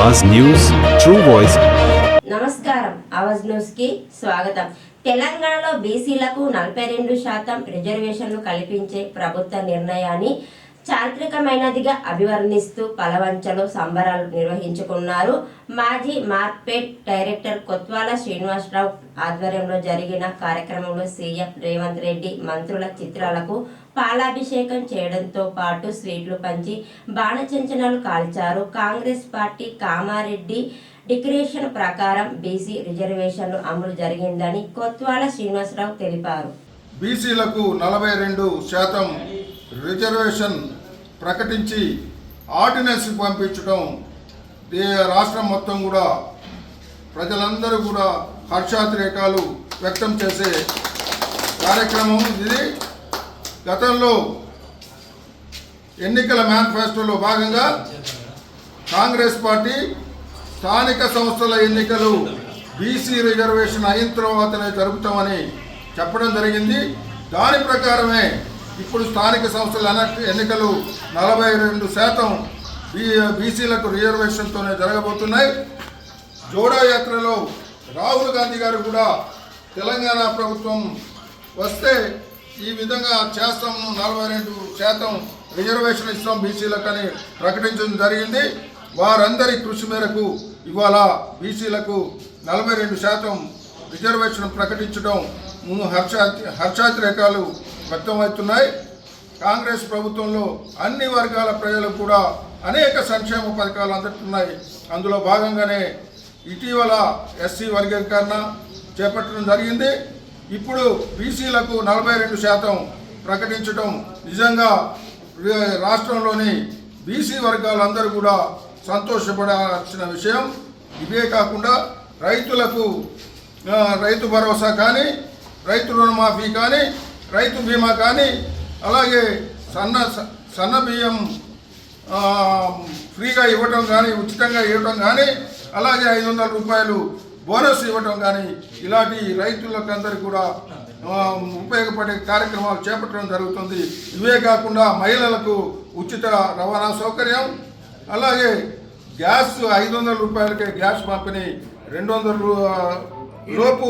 Awaaz news true voice నమస్కారం ఆవాజ్ న్యూస్కి స్వాగతం. తెలంగాణలో బీసీలకు నలభై రెండు శాతం రిజర్వేషన్లు కల్పించే ప్రభుత్వ నిర్ణయాన్ని చారిత్రకమైనదిగా అభివర్ణిస్తూ పలవంచలో సంబరాలు నిర్వహించుకున్నారు. మాజీ మార్పేట్ డైరెక్టర్ కొత్వాల శ్రీనివాసరావు ఆధ్వర్యంలో జరిగిన కార్యక్రమంలో సీఎం రేవంత్ రెడ్డి మంత్రుల చిత్రాలకు పాలాభిషేకం చేయడంతో పాటు స్వీట్లు పంచి బాణచంచనాలు కాల్చారు. కాంగ్రెస్ పార్టీ కామారెడ్డి డిక్రేషన్ ప్రకారం బీసీ రిజర్వేషన్లు అమలు జరిగిందని కొత్వాల శ్రీనివాసరావు తెలిపారు. బీసీలకు నలభై రెండు శాతం రిజర్వేషన్ ప్రకటించి ఆర్డినెన్స్ పంపించడం ఈ రాష్ట్రం మొత్తం కూడా ప్రజలందరూ కూడా హర్షాతిరేకాలు వ్యక్తం చేసే కార్యక్రమం ఇది. గతంలో ఎన్నికల మేనిఫెస్టోలో భాగంగా కాంగ్రెస్ పార్టీ స్థానిక సంస్థల ఎన్నికలు బీసీ రిజర్వేషన్ అయిన తర్వాతనే జరుగుతామని చెప్పడం జరిగింది. దాని ప్రకారమే ఇప్పుడు స్థానిక సంస్థల ఎన్నికలు నలభై రెండు శాతం బీ బీసీలకు రిజర్వేషన్తోనే జరగబోతున్నాయి. జోడో యాత్రలో రాహుల్ గాంధీ గారు కూడా తెలంగాణ ప్రభుత్వం వస్తే ఈ విధంగా చేస్తాము నలభై రెండు శాతం రిజర్వేషన్ ఇస్తాం బీసీలకు అని ప్రకటించడం జరిగింది. వారందరి కృషి మేరకు ఇవాళ బీసీలకు నలభై రెండు శాతం రిజర్వేషన్ ప్రకటించడం ము- హర్షా హర్షాతిరేకాలు వ్యక్తమవుతున్నాయి. కాంగ్రెస్ ప్రభుత్వంలో అన్ని వర్గాల ప్రజలకు కూడా అనేక సంక్షేమ పథకాలు అందుతున్నాయి. అందులో భాగంగానే ఇటీవల ఎస్సీ వర్గీకరణ చేపట్టడం జరిగింది. ఇప్పుడు బీసీలకు నలభై రెండు శాతం ప్రకటించడం నిజంగా రాష్ట్రంలోని బీసీ వర్గాలందరూ కూడా సంతోషపడాల్సిన విషయం. ఇవే కాకుండా రైతులకు రైతు భరోసా కానీ రైతు రుణమాఫీ కానీ రైతు బీమా కానీ అలాగే సన్న సన్న బియ్యం ఫ్రీగా ఇవ్వటం కానీ ఉచితంగా ఇవ్వటం కానీ అలాగే ఐదు వందల రూపాయలు బోనస్ ఇవ్వటం కానీ ఇలాంటి రైతులకు అందరికీ కూడా ఉపయోగపడే కార్యక్రమాలు చేపట్టడం జరుగుతుంది. ఇవే కాకుండా మహిళలకు ఉచిత రవాణా సౌకర్యం అలాగే గ్యాస్ ఐదు వందల రూపాయలకే గ్యాస్ పంపిణీ రెండు వందల లోపు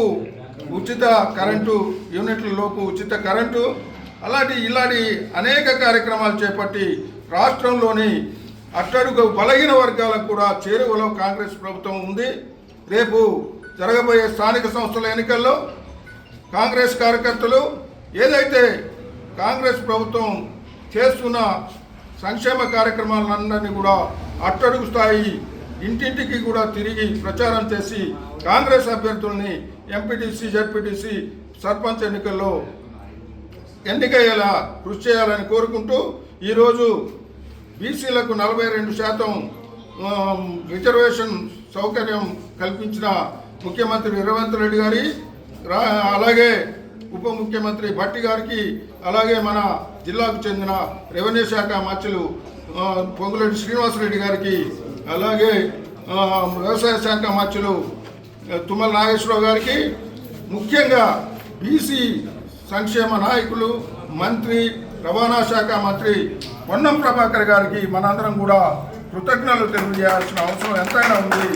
ఉచిత కరెంటు యూనిట్లలోపు ఉచిత కరెంటు అలాంటి ఇలాంటి అనేక కార్యక్రమాలు చేపట్టి రాష్ట్రంలోని అట్టడుగు బలహీన వర్గాలకు కూడా చేరువలో కాంగ్రెస్ ప్రభుత్వం ఉంది. రేపు జరగబోయే స్థానిక సంస్థల ఎన్నికల్లో కాంగ్రెస్ కార్యకర్తలు ఏదైతే కాంగ్రెస్ ప్రభుత్వం చేస్తున్న సంక్షేమ కార్యక్రమాలన్నింటినీ కూడా అట్టడుగు స్థాయి ఇంటింటికి కూడా తిరిగి ప్రచారం చేసి కాంగ్రెస్ అభ్యర్థుల్ని ఎంపీటీసీ జడ్పీటీసీ సర్పంచ్ ఎన్నికల్లో ఎన్నికయ్యేలా కృషి చేయాలని కోరుకుంటూ ఈరోజు బీసీలకు నలభై రెండు శాతం రిజర్వేషన్ సౌకర్యం కల్పించిన ముఖ్యమంత్రి రేవంత్ రెడ్డి గారి రా అలాగే ఉప ముఖ్యమంత్రి భట్టి గారికి అలాగే మన జిల్లాకు చెందిన రెవెన్యూ శాఖ మంత్రులు ఆ, పొంగులేటి శ్రీనివాసరెడ్డి గారికి అలాగే వ్యవసాయ శాఖ మంత్రులు తుమ్మల నాగేశ్వరరావు గారికి ముఖ్యంగా బీసీ సంక్షేమ నాయకులు మంత్రి రవాణా శాఖ మంత్రి పొన్నం ప్రభాకర్ గారికి మనందరం కూడా కృతజ్ఞతలు తెలియజేయాల్సిన అవసరం ఎంతైనా ఉంది.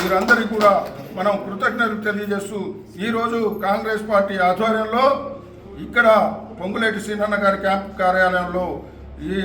వీరందరికీ కూడా మనం కృతజ్ఞతలు తెలియజేస్తూ ఈరోజు కాంగ్రెస్ పార్టీ ఆధ్వర్యంలో ఇక్కడ పొంగులేటి సీనన్న గారి క్యాంప్ కార్యాలయంలో ఈ